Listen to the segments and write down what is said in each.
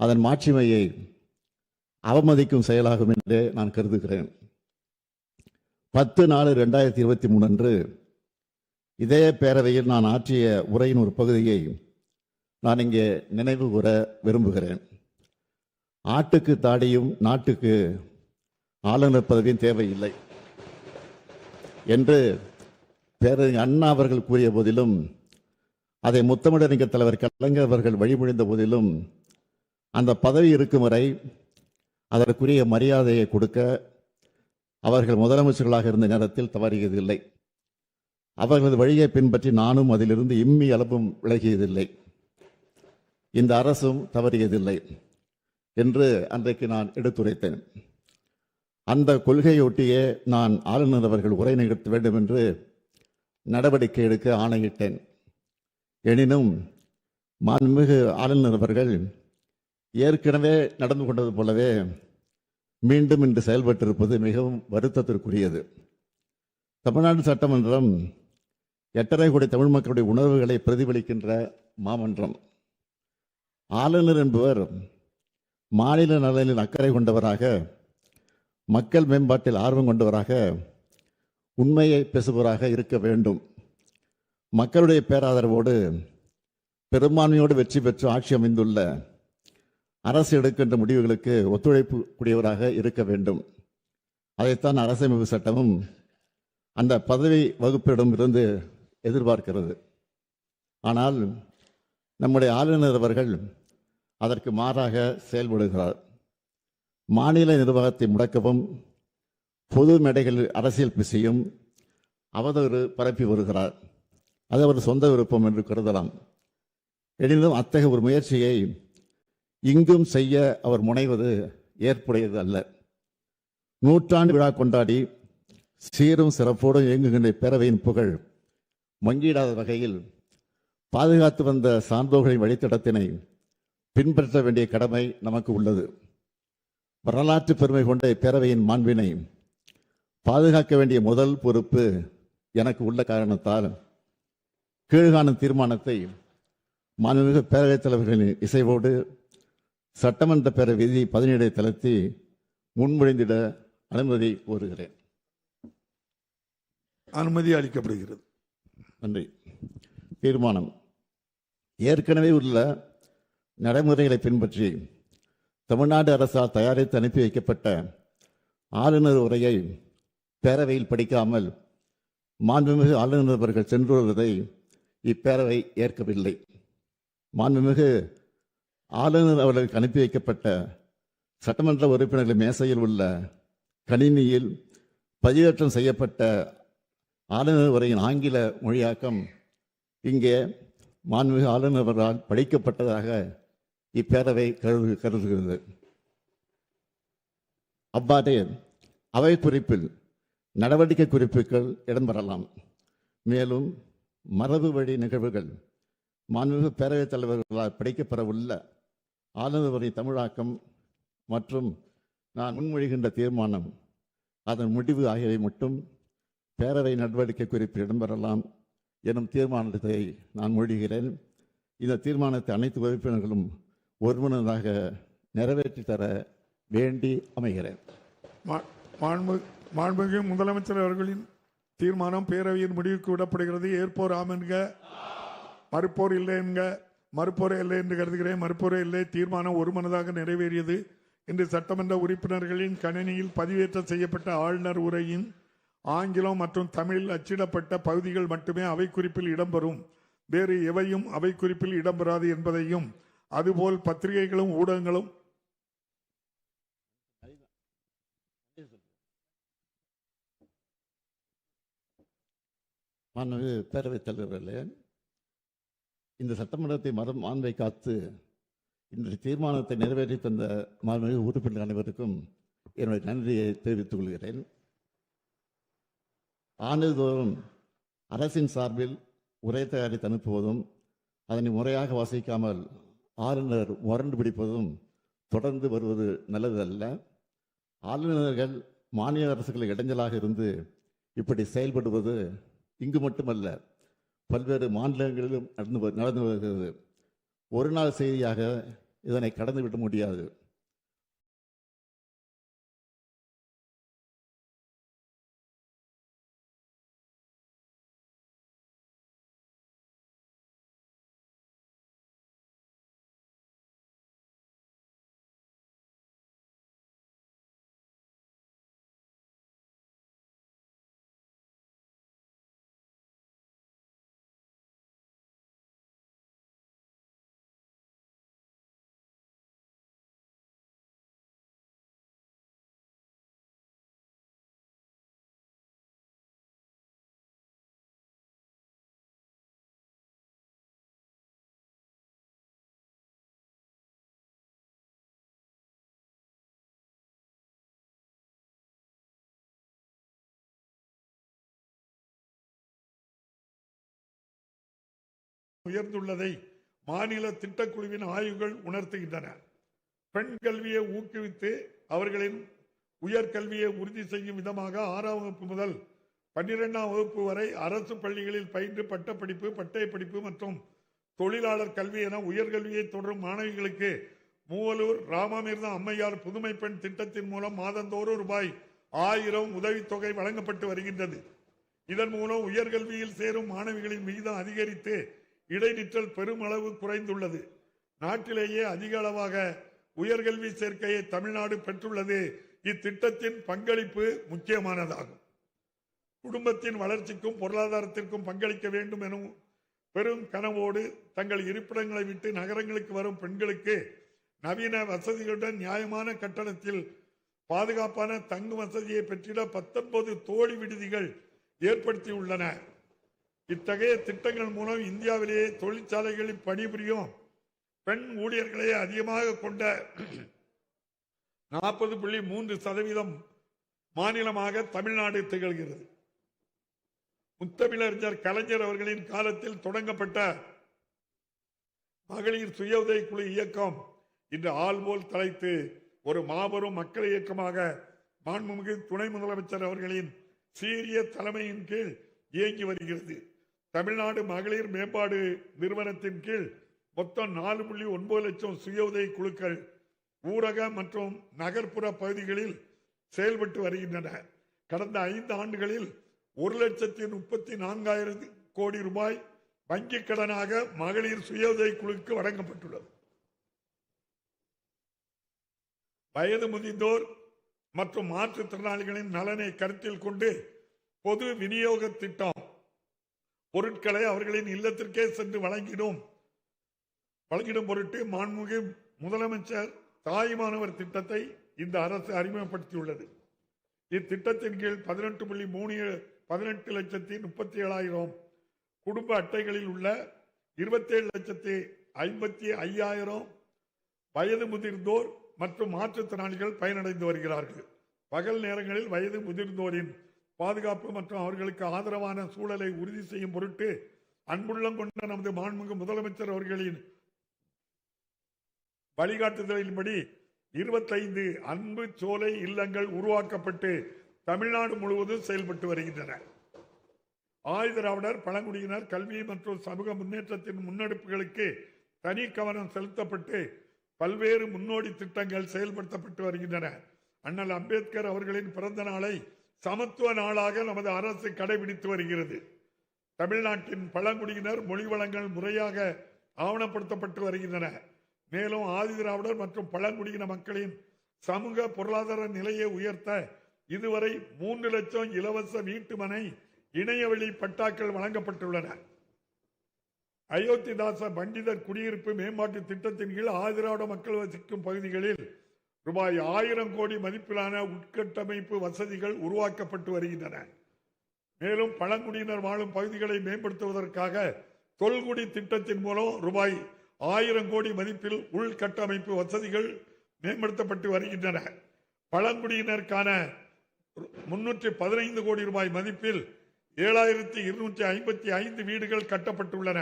அதன் மாட்சிமையை அவமதிக்கும் செயலாகும் என்றே நான் கருதுகிறேன். பத்து நாலு ரெண்டாயிரத்தி இருபத்தி மூணு அன்று இதே பேரவையில் நான் ஆற்றிய உரையின் ஒரு பகுதியை நான் இங்கே நினைவு கூற விரும்புகிறேன். ஆட்டுக்கு தாடியும் நாட்டுக்கு ஆளுநர் பதவியும் தேவையில்லை என்று பேரறிஞர் அண்ணா அவர்கள் கூறிய போதிலும் அதை முத்தமிழறிஞர் தலைவர் கலைஞர் அவர்கள் வழிமொழிந்த போதிலும் அந்த பதவி இருக்கும் வரை அதற்குரிய மரியாதையை கொடுக்க அவர்கள் முதலமைச்சர்களாக இருந்த நேரத்தில் தவறியதில்லை. அவர்களது வழியை பின்பற்றி நானும் அதிலிருந்து இம்மி அளவும் விலகியதில்லை. இந்த அரசும் தவறியதில்லை என்று அன்றைக்கு நான் எடுத்துரைத்தேன். அந்த கொள்கையொட்டியே நான் ஆளுநர் அவர்கள் உரை நிகழ்த்த வேண்டும் என்று நடவடிக்கை எடுக்க ஆணையிட்டேன். எனினும் மாண்புமிகு ஆளுநர் அவர்கள் ஏற்கனவே நடந்து கொண்டது போலவே மீண்டும் இன்று செயல்பட்டிருப்பது மிகவும் வருத்தத்திற்குரியது. தமிழ்நாடு சட்டமன்றம் எட்டரை கோடி தமிழ் மக்களுடைய உணர்வுகளை பிரதிபலிக்கின்ற மாமன்றம். ஆளுநர் என்பவர் மாநில நலனில் அக்கறை கொண்டவராக மக்கள் மேம்பாட்டில் ஆர்வம் கொண்டவராக உண்மையை பேசுபவராக இருக்க வேண்டும். மக்களுடைய பேராதரவோடு பெரும்பான்மையோடு வெற்றி பெற்று ஆட்சி அமைந்துள்ள அரசு எடுக்கின்ற முடிவுகளுக்கு ஒத்துழைப்பு கூடியவராக இருக்க வேண்டும். அதைத்தான் அரசமைப்பு சட்டமும் அந்த பதவி வகுப்பிடம் இருந்து எதிர்பார்க்கிறது. ஆனால் நம்முடைய ஆளுநர் அவர்கள் அதற்கு மாறாக செயல்படுகிறார். மாநில நிர்வாகத்தை முடக்கவும் பொது மேடைகளில் அரசியல் பிசையும் அவதூறு பரப்பி வருகிறார். அது அவர் சொந்த விருப்பம் என்று கருதலாம். எனினும் அத்தகைய ஒரு முயற்சியை இங்கும் செய்ய அவர் முனைவது ஏற்புடையது அல்ல. நூற்றாண்டு விழா கொண்டாடி சீரும் சிறப்போடும் இயங்குகின்ற பேரவையின் புகழ் மங்கிடாத வகையில் பாதுகாத்து வந்த சான்றோர்களின் வழித்தடத்தினை பின்பற்ற வேண்டிய கடமை நமக்கு உள்ளது. வரலாற்று பெருமை கொண்ட இப்பேரவையின் மாண்பினை பாதுகாக்க வேண்டிய முதல் பொறுப்பு எனக்கு உள்ள காரணத்தால் கீழ்காணும் தீர்மானத்தை மாண்புமிகு பேரவைத் தலைவர்களின் இசைவோடு சட்டமன்ற பேரவை விதி பதினேழை தளர்த்தி முன்மொழிந்திட அனுமதி கோருகிறேன். அனுமதி அளிக்கப்படுகிறது. நன்றி. தீர்மானம். ஏற்கனவே உள்ள நடைமுறைகளை பின்பற்றி தமிழ்நாடு அரசால் தயாரித்து அனுப்பி வைக்கப்பட்ட ஆளுநர் உரையை பேரவையில் படிக்காமல் மாண்புமிகு ஆளுநர் அவர்கள் சென்று வருவதை இப்பேரவை ஏற்கவில்லை. மாண்புமிகு ஆளுநர் அவர்களுக்கு அனுப்பி வைக்கப்பட்ட சட்டமன்ற உறுப்பினர்கள் மேசையில் உள்ள கணினியில் பதிவேற்றம் செய்யப்பட்ட ஆளுநர் உரையின் ஆங்கில மொழியாக்கம் இங்கே மாண்புமிகு ஆளுநர் படிக்கப்பட்டதாக இப்பேரவை கருது கருதுகிறது. அவ்வாறே அவை குறிப்பில் நடவடிக்கை குறிப்புகள் இடம்பெறலாம். மேலும் மரபு வழி நிகழ்வுகள் மாண்பு பேரவைத் தலைவர்களால் படிக்கப்பெறவுள்ள ஆளுநர் தமிழாக்கம் மற்றும் நான் முன்மொழிகின்ற தீர்மானம் அதன் முடிவு ஆகியவை மட்டும் பேரவை நடவடிக்கை குறிப்பில் இடம்பெறலாம் எனும் தீர்மானத்தை நான் மொழிகிறேன். இந்த தீர்மானத்தை அனைத்து உறுப்பினர்களும் ஒருமனதாக நிறைவேற்றி தர வேண்டி அமைகிறேன். மா- மாண்பு- மாண்புமிகு முதலமைச்சர் அவர்களின் தீர்மானம் பேரவையின் முடிவுக்கு விடப்படுகிறது. ஏற்போர் ஆம் என்க. மறுப்போர் இல்லை என்க. மறுப்போரே இல்லை என்று கருதுகிறேன். மறுப்போரே இல்லை. தீர்மானம் ஒருமனதாக நிறைவேறியது. இன்று சட்டமன்ற உறுப்பினர்களின் கணினியில் பதிவேற்றம் செய்யப்பட்ட ஆளுநர் உரையின் ஆங்கிலம் மற்றும் தமிழில் அச்சிடப்பட்ட பகுதிகள் மட்டுமே அவை குறிப்பில் இடம்பெறும். வேறு எவையும் அவை குறிப்பில் இடம்பெறாது என்பதையும் அதுபோல் பத்திரிகைகளும் ஊடகங்களும் மாண்பு பேரவைத் தலைவர்களே இந்த சட்டமன்றத்தை மரம் மாண்பை காத்து இன்றைய தீர்மானத்தை நிறைவேற்றி தந்த மாண்பு உறுப்பினர் அனைவருக்கும் என்னுடைய நன்றியை தெரிவித்துக் கொள்கிறேன். ஆண்டுதோறும் அரசின் சார்பில் உரை தயாரித்து அனுப்புவதும் அதனை முறையாக வாசிக்காமல் ஆளுநர் முரண்டு பிடிப்பதும் தொடர்ந்து வருவது நல்லதல்ல. ஆளுநர்கள் மாநில அரசுகளுக்கு இடைஞ்சலாக இருந்து இப்படி செயல்படுவது இங்கு மட்டுமல்ல பல்வேறு மாநிலங்களிலும் நடந்து நடந்து வருகிறது. ஒரு நாள் செய்தியாக இதனை கடந்துவிட முடியாது. உயர்ந்துள்ளதை மாநில திட்டக்குழுவின் ஆய்வுகள் உணர்த்துகின்றன. பெண் கல்வியை ஊக்குவித்து அவர்களின் உயர்கல்வியை உறுதி செய்யும் விதமாக ஆறாம் வகுப்பு முதல் பன்னிரெண்டாம் வகுப்பு வரை அரசு பள்ளிகளில் பயின்று பட்டப்படிப்பு பட்டய படிப்பு மற்றும் தொழிலாளர் கல்வி என உயர்கல்வியை தொடரும் மாணவிகளுக்கு மூவலூர் ராமாமிர்த அம்மையார் புதுமை பெண் திட்டத்தின் மூலம் மாதந்தோறும் ரூபாய் ஆயிரம் உதவித்தொகை வழங்கப்பட்டு வருகின்றது. இதன் மூலம் உயர்கல்வியில் சேரும் மாணவிகளின் விகிதம் அதிகரித்து இடைநிற்றல் பெருமளவு குறைந்துள்ளது. நாட்டிலேயே அதிக அளவாக உயர்கல்வி சேர்க்கையை தமிழ்நாடு பெற்றுள்ளது. இத்திட்டத்தின் பங்களிப்பு முக்கியமானதாகும். குடும்பத்தின் வளர்ச்சிக்கும் பொருளாதாரத்திற்கும் பங்களிக்க வேண்டும் எனும் பெரும் கனவோடு தங்கள் இருப்பிடங்களை விட்டு நகரங்களுக்கு வரும் பெண்களுக்கு நவீன வசதிகளுடன் நியாயமான கட்டணத்தில் பாதுகாப்பான தங்கும் வசதியை பெற்றிட பத்தொன்பது தோழி விடுதிகள் ஏற்படுத்தியுள்ளன. இத்தகைய திட்டங்கள் மூலம் இந்தியாவிலேயே தொழிற்சாலைகளில் பணிபுரியும் பெண் ஊழியர்களை அதிகமாக கொண்ட நாற்பது புள்ளி மூன்று சதவீதம் மாநிலமாக தமிழ்நாடு திகழ்கிறது. முத்தமிழறிஞர் கலைஞர் அவர்களின் காலத்தில் தொடங்கப்பட்ட மகளிர் சுய உதவி குழு இயக்கம் இன்று ஆள்போல் தலைத்து ஒரு மாபெரும் மக்கள் இயக்கமாக மாண்புமிகு துணை முதலமைச்சர் அவர்களின் சீரிய தலைமையின் கீழ் இயங்கி வருகிறது. தமிழ்நாடு மகளிர் மேம்பாடு நிறுவனத்தின் கீழ் மொத்தம் நாலு புள்ளி ஒன்பது லட்சம் சுய உதவி குழுக்கள் ஊரக மற்றும் நகர்ப்புற பகுதிகளில் செயல்பட்டு வருகின்றன. கடந்த ஐந்து ஆண்டுகளில் ஒரு லட்சத்தி முப்பத்தி நான்காயிரம் கோடி ரூபாய் வங்கிக் கடனாக மகளிர் சுய உதவி குழுக்கு வழங்கப்பட்டுள்ளது. வயது முதிர்ந்தோர் மற்றும் மாற்றுத்திறனாளிகளின் நலனை கருத்தில் கொண்டு பொது விநியோக திட்டம் பொருட்களை அவர்களின் இல்லத்திற்கே சென்று வழங்கிடும் வழங்கிடும் பொருட்டு மாண்புமிகு முதலமைச்சர் தாய்மானவர் திட்டத்தை இந்த அரசு அறிமுகப்படுத்தியுள்ளது. இத்திட்டத்தின் கீழ் பதினெட்டு புள்ளி மூணு பதினெட்டு லட்சத்தி முப்பத்தி ஏழாயிரம் குடும்ப அட்டைகளில் உள்ள இருபத்தேழு லட்சத்தி ஐம்பத்தி ஐயாயிரம் வயது முதிர்ந்தோர் மற்றும் மாற்றுத்திறனாளிகள் பயனடைந்து வருகிறார்கள். பகல் நேரங்களில் வயது முதிர்ந்தோரின் பாதுகாப்பு மற்றும் அவர்களுக்கு ஆதரவான சூழலை உறுதி செய்யும் பொருட்டு அன்புள்ளம் கொண்ட நமது மாண்புமிகு முதலமைச்சர் அவர்களின் வழிகாட்டுதலின்படி இருபத்தைந்து அன்பு சோலை இல்லங்கள் உருவாக்கப்பட்டு தமிழ்நாடு முழுவதும் செயல்பட்டு வருகின்றன. ஆயுதராவிடர் பழங்குடியினர் கல்வி மற்றும் சமூக முன்னேற்றத்தின் முன்னெடுப்புகளுக்கு தனி கவனம் செலுத்தப்பட்டு பல்வேறு முன்னோடி திட்டங்கள் செயல்படுத்தப்பட்டு வருகின்றன. அண்ணல் அம்பேத்கர் அவர்களின் பிறந்த நாளை சமத்துவ நாளாக நமது அரசு கடைபிடித்து வருகிறது. தமிழ்நாட்டின் பழங்குடியினர் மொழி வளங்கள் முறையாக ஆவணப்படுத்தப்பட்டு வருகின்றன. மேலும் ஆதிதிராவிடர் மற்றும் பழங்குடியின மக்களின் சமூக பொருளாதார நிலையை உயர்த்த இதுவரை மூன்று லட்சம் இலவச வீட்டுமனை இணையவழி பட்டாக்கள் வழங்கப்பட்டுள்ளன. அயோத்திதாச பண்டிதர் குடியிருப்பு மேம்பாட்டு திட்டத்தின் கீழ் ஆதிராவிட மக்கள் வசிக்கும் பகுதிகளில் ரூபாய் ஆயிரம் கோடி மதிப்பிலான உட்கட்டமைப்பு வசதிகள் உருவாக்கப்பட்டு வருகின்றன. மேலும் பழங்குடியினர் வாழும் பகுதிகளை மேம்படுத்துவதற்காக தொல்குடி திட்டத்தின் மூலம் ரூபாய் ஆயிரம் கோடி மதிப்பில் உள்கட்டமைப்பு வசதிகள் மேம்படுத்தப்பட்டு வருகின்றன. பழங்குடியினருக்கான முன்னூற்றி பதினைந்து கோடி ரூபாய் மதிப்பில் ஏழாயிரத்தி இருநூற்றி ஐம்பத்தி ஐந்து வீடுகள் கட்டப்பட்டுள்ளன.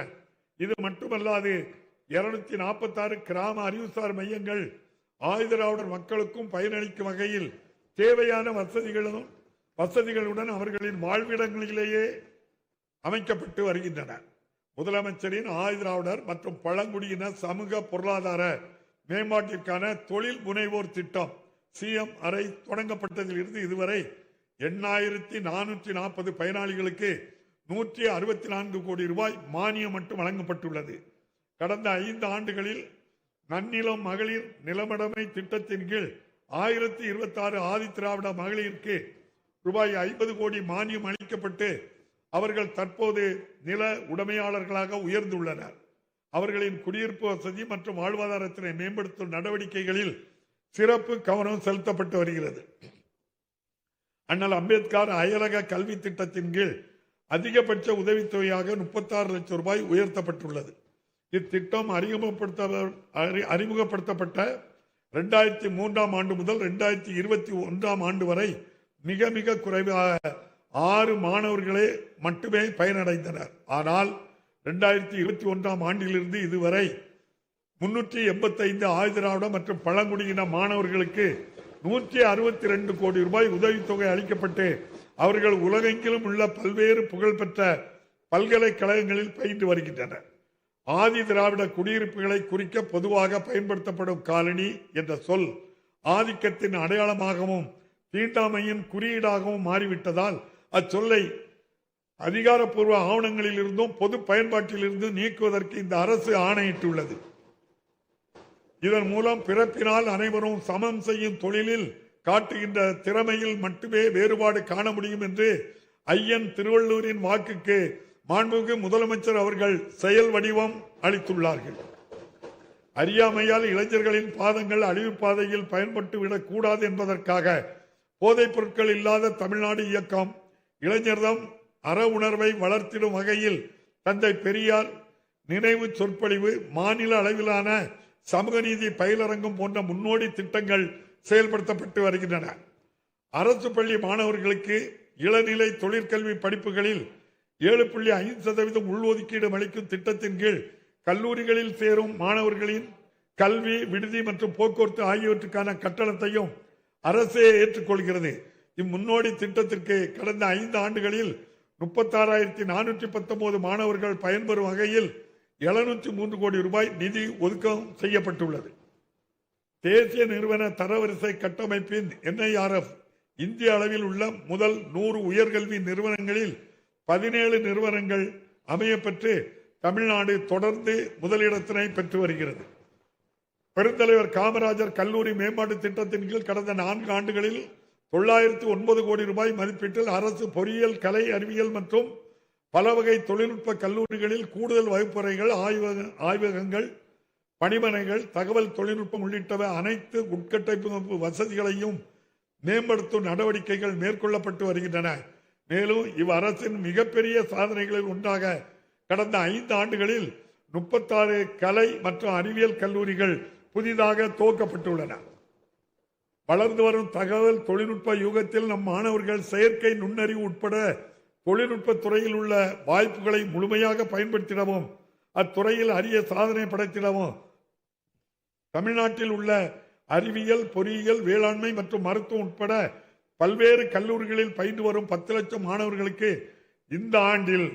இது மட்டுமல்லாது இருநூத்தி நாற்பத்தாறு கிராம அறிவுசார் மையங்கள் ஆயுதராவுடர் மக்களுக்கும் பயனளிக்கும் வகையில் தேவையான வசதிகளும் வசதிகளுடன் அவர்களின் வாழ்விடங்களிலேயே அமைக்கப்பட்டு வருகின்றன. முதலமைச்சரின் ஆயுதராவுடர் மற்றும் பழங்குடியின சமூக பொருளாதார மேம்பாட்டிற்கான தொழில் முனைவோர் திட்டம் சிஎம் அறை தொடங்கப்பட்டதிலிருந்து இதுவரை எண்ணாயிரத்தி நானூற்றி நாற்பது பயனாளிகளுக்கு நூற்றி அறுபத்தி நான்கு கோடி ரூபாய் மானியம் மட்டும் வழங்கப்பட்டுள்ளது. கடந்த ஐந்து ஆண்டுகளில் நன்னிலம் மகளிர் நிலமடமை திட்டத்தின் கீழ் ஆயிரத்தி இருபத்தி ஆறு ஆதித்திராவிட மகளிருக்கு ரூபாய் ஐம்பது கோடி மானியம் அளிக்கப்பட்டு அவர்கள் தற்போது நில உடைமையாளர்களாக உயர்ந்துள்ளனர். அவர்களின் குடியிருப்பு வசதி மற்றும் வாழ்வாதாரத்தினை மேம்படுத்தும் நடவடிக்கைகளில் சிறப்பு கவனம் செலுத்தப்பட்டு வருகிறது. அண்ணல் அம்பேத்கர் அயலக கல்வி திட்டத்தின் கீழ் அதிகபட்ச உதவித்தொகையாக முப்பத்தாறு லட்சம் ரூபாய் உயர்த்தப்பட்டுள்ளது. இத்திட்டம் அறிமுகப்படுத்த அறி- அறிமுகப்படுத்தப்பட்ட ரெண்டாயிரத்தி மூன்றாம் ஆண்டு முதல் ரெண்டாயிரத்தி இருபத்தி ஒன்றாம் ஆண்டு வரை மிக மிக குறைவாக ஆறு மாணவர்களே மட்டுமே பயனடைந்தனர். ஆனால் ரெண்டாயிரத்தி இருபத்தி ஒன்றாம் ஆண்டிலிருந்து இதுவரை முன்னூற்றி எண்பத்தைந்து ஆயுதராவிடம் மற்றும் பழங்குடியின மாணவர்களுக்கு நூற்றி அறுபத்தி ரெண்டு கோடி ரூபாய் உதவித்தொகை அளிக்கப்பட்டு அவர்கள் உலகெங்கிலும் உள்ள பல்வேறு புகழ்பெற்ற பல்கலைக்கழகங்களில் பயின்று வருகின்றனர். ஆதி திராவிட குடியிருப்புகளை குறிக்க பொதுவாக பயன்படுத்தப்படும் காலனி என்ற சொல் ஆதிக்கத்தின் அடையாளமாகவும் தீண்டாமையின் குறியீடாகவும் மாறிவிட்டதால் அச்சொல்லை அதிகாரப்பூர்வ ஆவணங்களில் இருந்தும் பொது பயன்பாட்டில் இருந்தும் நீக்குவதற்கு இந்த அரசு ஆணையிட்டுள்ளது. இதன் மூலம் பிறப்பினால் அனைவரும் சமம் செய்யும் தொழிலில் காட்டுகின்ற திறமையில் மட்டுமே வேறுபாடு காண முடியும் என்று ஐயன் திருவள்ளூரின் வாக்குக்கு மாண்புமிகு முதலமைச்சர் அவர்கள் செயல் வடிவம் அளித்துள்ளார்கள். அறியாமையால் இளைஞர்களின் பாதங்கள் அழிவு பாதையில் பயன்பட்டு விடக்கூடாது என்பதற்காக போதைப் பொருட்கள் இல்லாத தமிழ்நாடு இயக்கம் இளைஞர்தம் அற உணர்வை வளர்த்திடும் வகையில் தந்தை பெரியார் நினைவு சொற்பொழிவு மாநில அளவிலான சமூக நீதி பயிலரங்கம் போன்ற முன்னோடி திட்டங்கள் செயல்படுத்தப்பட்டு வருகின்றன. அரசு பள்ளி மாணவர்களுக்கு இளநிலை தொழிற்கல்வி படிப்புகளில் ஏழு புள்ளி ஐந்து சதவீதம் உள்ஒதுக்கீடு அளிக்கும் திட்டத்தின் கீழ் கல்லூரிகளில் சேரும் மாணவர்களின் கல்வி விடுதி மற்றும் போக்குவரத்து ஆகியவற்றுக்கான கட்டணத்தையும் அரசே ஏற்றுக்கொள்கிறது. இம்முன்னோடி திட்டத்திற்கு கடந்த ஐந்து ஆண்டுகளில் முப்பத்தாறாயிரத்தி நானூற்றி பத்தொன்பது மாணவர்கள் பயன்பெறும் வகையில் எழுநூற்றி மூன்று கோடி ரூபாய் நிதி ஒதுக்கம் செய்யப்பட்டுள்ளது. தேசிய நிறுவன தரவரிசை கட்டமைப்பின் என்ஐஆர்எஃப் இந்திய அளவில் உள்ள முதல் நூறு உயர்கல்வி நிறுவனங்களில் பதினேழு நிறுவனங்கள் அமையப்பெற்று தமிழ்நாடு தொடர்ந்து முதலிடத்தினை பெற்று வருகிறது. பெருந்தலைவர் காமராஜர் கல்லூரி மேம்பாட்டு திட்டத்தின் கீழ் கடந்த நான்கு ஆண்டுகளில் தொள்ளாயிரத்து ஒன்பது கோடி ரூபாய் மதிப்பீட்டில் அரசு பொறியியல் கலை அறிவியல் மற்றும் பல வகை தொழில்நுட்ப கல்லூரிகளில் கூடுதல் வகுப்பறைகள் ஆய்வக ஆய்வகங்கள் பணிமனைகள் தகவல் தொழில்நுட்பம் உள்ளிட்டவை அனைத்து உட்கட்டமைப்பு வசதிகளையும் மேம்படுத்தும் நடவடிக்கைகள் மேற்கொள்ளப்பட்டு வருகின்றன. மேலும் இவ்வரசின் மிகப்பெரிய சாதனைகளில் ஒன்றாக கடந்த ஐந்து ஆண்டுகளில் முப்பத்தாறு கலை மற்றும் அறிவியல் கல்லூரிகள் புதிதாக துவக்கப்பட்டுள்ளன. வளர்ந்து வரும் தகவல் தொழில்நுட்ப யுகத்தில் நம் மாணவர்கள் செயற்கை நுண்ணறிவு உட்பட தொழில்நுட்ப துறையில் உள்ள வாய்ப்புகளை முழுமையாக பயன்படுத்திடவும் அத்துறையில் அரிய சாதனை படைத்திடவும் தமிழ்நாட்டில் உள்ள அறிவியல் பொறியியல் வேளாண்மை மற்றும் மருத்துவம் உட்பட பல்வேறு கல்லூரிகளில் பயின்று வரும் பத்து லட்சம் மாணவர்களுக்கு இந்த ஆண்டில்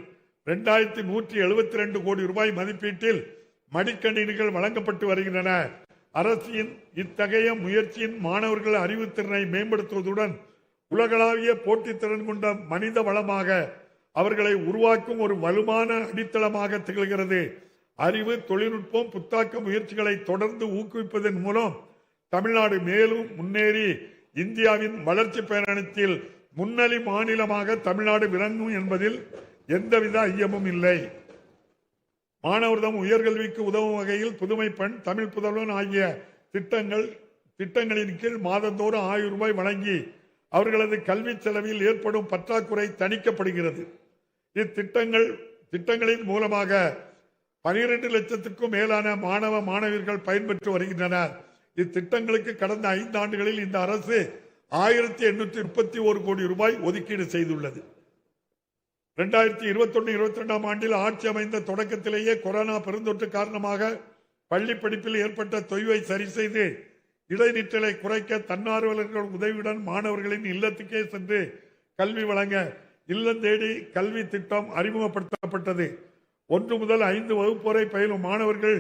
இரண்டாயிரத்தி நூற்றி எழுபத்தி ரெண்டு கோடி ரூபாய் மதிப்பீட்டில் மடிக்கணினிகள் வழங்கப்பட்டு வருகின்றன. அரசின் இத்தகைய முயற்சியின் மாணவர்கள் அறிவுத்திறனை மேம்படுத்துவதுடன் உலகளாவிய போட்டித்திறன் கொண்ட மனித வளமாக அவர்களை உருவாக்கும் ஒரு வலுவான அடித்தளமாக திகழ்கிறது. அறிவு தொழில்நுட்பம் புத்தாக்க முயற்சிகளை தொடர்ந்து ஊக்குவிப்பதன் மூலம் தமிழ்நாடு மேலும் முன்னேறி இந்தியாவின் வளர்ச்சி பயணத்தில் முன்னணி மாநிலமாக தமிழ்நாடு விளங்கும் என்பதில் எந்தவித ஐயமும் இல்லை. மாணவர்தம் உயர்கல்விக்கு உதவும் வகையில் புதுமை பெண் தமிழ் புதல்வன் ஆகிய திட்டங்கள் திட்டங்களின் கீழ் மாதந்தோறும் ஆயிரம் ரூபாய் வழங்கி அவர்களது கல்வி செலவில் ஏற்படும் பற்றாக்குறை தணிக்கப்படுகிறது. இத்திட்டங்கள் திட்டங்களின் மூலமாக பனிரெண்டு லட்சத்துக்கும் மேலான மாணவ மாணவியர்கள் பயன்பெற்று வருகின்றனர். இத்திட்டங்களுக்கு கடந்த ஐந்து ஆண்டுகளில் இந்த அரசு ஆயிரத்தி எண்ணூற்றி முப்பத்தி ஒரு கோடி ரூபாய் ஒதுக்கீடு செய்துள்ளது. இரண்டாயிரத்தி இருபத்தொன்னு இருபத்தி ரெண்டாம் ஆண்டில் ஆட்சி அமைந்த தொடக்கத்திலேயே கொரோனா பெருந்தொற்று காரணமாக பள்ளி படிப்பில் ஏற்பட்ட தொய்வை சரி செய்து இடைநிற்றலை குறைக்க தன்னார்வலர்கள் உதவியுடன் மாணவர்களின் இல்லத்துக்கே சென்று கல்வி வழங்க இல்லம் தேடி கல்வி திட்டம் அறிமுகப்படுத்தப்பட்டது. ஒன்று முதல் ஐந்து வகுப்பு வரை பயிலும் மாணவர்கள்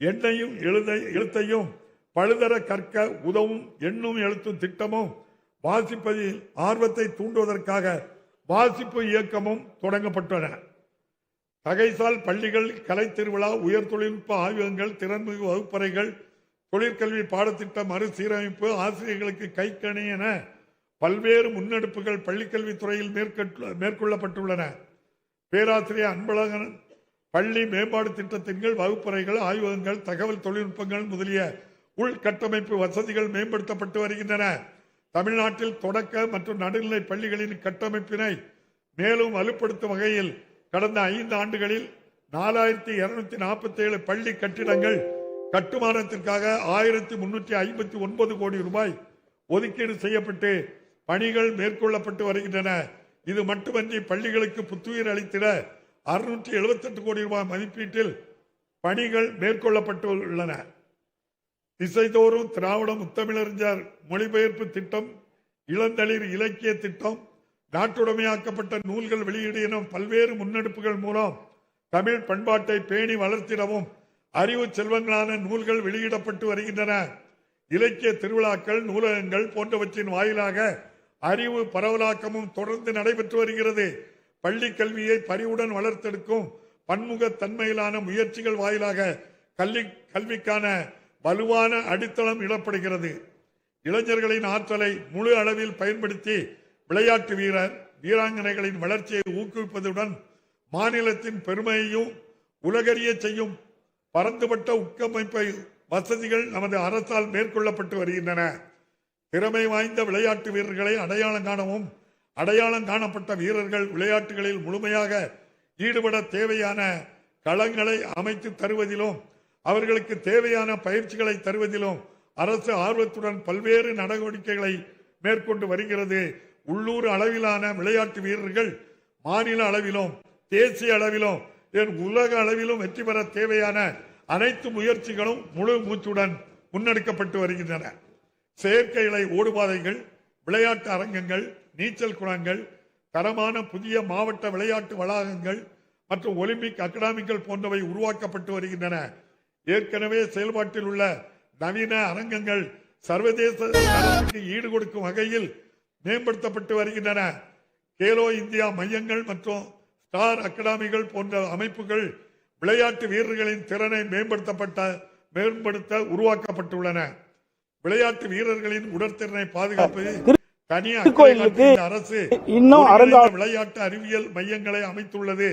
எண்ணையும் எழுத எழுத்தையும் பழுதர கற்க உதவும் எண்ணும் எழுத்தும் திட்டமும் வாசிப்பதில் ஆர்வத்தை தூண்டுவதற்காக வாசிப்பு இயக்கமும் தொடங்கப்பட்டன தகைசால் பள்ளிகள் கலை திருவிழா உயர் தொழில்நுட்ப ஆய்வகங்கள் திறன்மிகு வகுப்பறைகள் தொழிற்கல்வி பாடத்திட்ட மறுசீரமைப்பு ஆசிரியர்களுக்கு கைக்கணி என பல்வேறு முன்னெடுப்புகள் பள்ளிக்கல்வித்துறையில் மேற்கொள்ளப்பட்டுள்ளன. பேராசிரியர் அன்பழகன் பள்ளி மேம்பாடு திட்டத்தின் கீழ் வகுப்பறைகள் ஆய்வகங்கள் தகவல் தொழில்நுட்பங்கள் முதலிய உள்கட்டமைப்பு வசதிகள் மேம்படுத்தப்பட்டு வருகின்றன. தமிழ்நாட்டில் தொடக்க மற்றும் நடுநிலை பள்ளிகளின் கட்டமைப்பினை மேலும் வலுப்படுத்தும் வகையில் கடந்த ஐந்து ஆண்டுகளில் நாலாயிரத்தி இருநூத்தி நாற்பத்தி ஏழு பள்ளி கட்டிடங்கள் கட்டுமானத்திற்காக ஆயிரத்தி முன்னூற்றி ஐம்பத்தி ஒன்பது கோடி ரூபாய் ஒதுக்கீடு செய்யப்பட்டு பணிகள் மேற்கொள்ளப்பட்டு வருகின்றன. இது மட்டுமன்றி பள்ளிகளுக்கு புத்துயிர் அளித்திட அறுநூற்றி எழுபத்தெட்டு கோடி ரூபாய் மதிப்பீட்டில் பணிகள் மேற்கொள்ளப்பட்டு உள்ளன. திசைதோறும் திராவிட முத்தமிழறிஞர் மொழிபெயர்ப்பு திட்டம் இளந்தளிர் இலக்கிய திட்டம் நாட்டுடைமையாக்கப்பட்ட நூல்கள் வெளியீடு எனும் பல்வேறு முன்னெடுப்புகள் மூலம் தமிழ் பண்பாட்டை பேணி வளர்த்திடவும் அறிவு செல்வங்களான நூல்கள் வெளியிடப்பட்டு வருகின்றன. இலக்கிய திருவிழாக்கள் நூலகங்கள் போன்றவற்றின் வாயிலாக அறிவு பரவலாக்கமும் தொடர்ந்து நடைபெற்று வருகிறது. பள்ளி கல்வியை பரிவுடன் வளர்த்தெடுக்கும் பன்முக தன்மையிலான முயற்சிகள் வாயிலாக கல்வி கல்விக்கான வலுவான அடித்தளம் இடப்படுகிறது இளைஞர்களின் ஆற்றலை முழு அளவில் பயன்படுத்தி விளையாட்டு வீரர் வீராங்கனைகளின் வளர்ச்சியை ஊக்குவிப்பதுடன் மாநிலத்தின் பெருமையையும் உலகறிய செய்யும் பரந்துபட்ட உட்கமைப்பை வசதிகள் நமது அரசால் மேற்கொள்ளப்பட்டு வருகின்றன. திறமை வாய்ந்த விளையாட்டு வீரர்களை அடையாளம் காணவும் அடையாளம் காணப்பட்ட வீரர்கள் விளையாட்டுகளில் முழுமையாக ஈடுபட தேவையான களங்களை அமைத்து தருவதிலும் அவர்களுக்கு தேவையான பயிற்சிகளை தருவதிலும் அரசு ஆர்வத்துடன் பல்வேறு நடவடிக்கைகளை மேற்கொண்டு வருகிறது. உள்ளூர் அளவிலான விளையாட்டு வீரர்கள் மாநில அளவிலும் தேசிய அளவிலும் உலக அளவிலும் வெற்றி பெற தேவையான அனைத்து முயற்சிகளும் முழு மூச்சுடன் முன்னெடுக்கப்பட்டு வருகின்றன. செயற்கை இலை ஓடுபாதைகள் விளையாட்டு அரங்கங்கள் நீச்சல் குளங்கள் தரமான புதிய மாவட்ட விளையாட்டு வளாகங்கள் மற்றும் ஒலிம்பிக் அகாடமிகள் போன்றவை உருவாக்கப்பட்டு வருகின்றன. ஏற்கனவே செயல்பாட்டில் உள்ள நவீன அரங்கங்கள் சர்வதேச ஈடு கொடுக்கும் வகையில் மேம்படுத்தப்பட்டு வருகின்றன. கேலோ இந்தியா மையங்கள் மற்றும் ஸ்டார் அகாடமிகள் போன்ற அமைப்புகள் விளையாட்டு வீரர்களின் திறனை மேம்படுத்தப்பட்ட மேம்படுத்த உருவாக்கப்பட்டுள்ளன. விளையாட்டு வீரர்களின் உடற்திறனை பாதுகாப்பது தனி அக்கறை திருக்கோயிலுக்கு காட்டுகின்ற அரசு இன்னும் விளையாட்டு அறிவியல் மையங்களை அமைத்துள்ளது.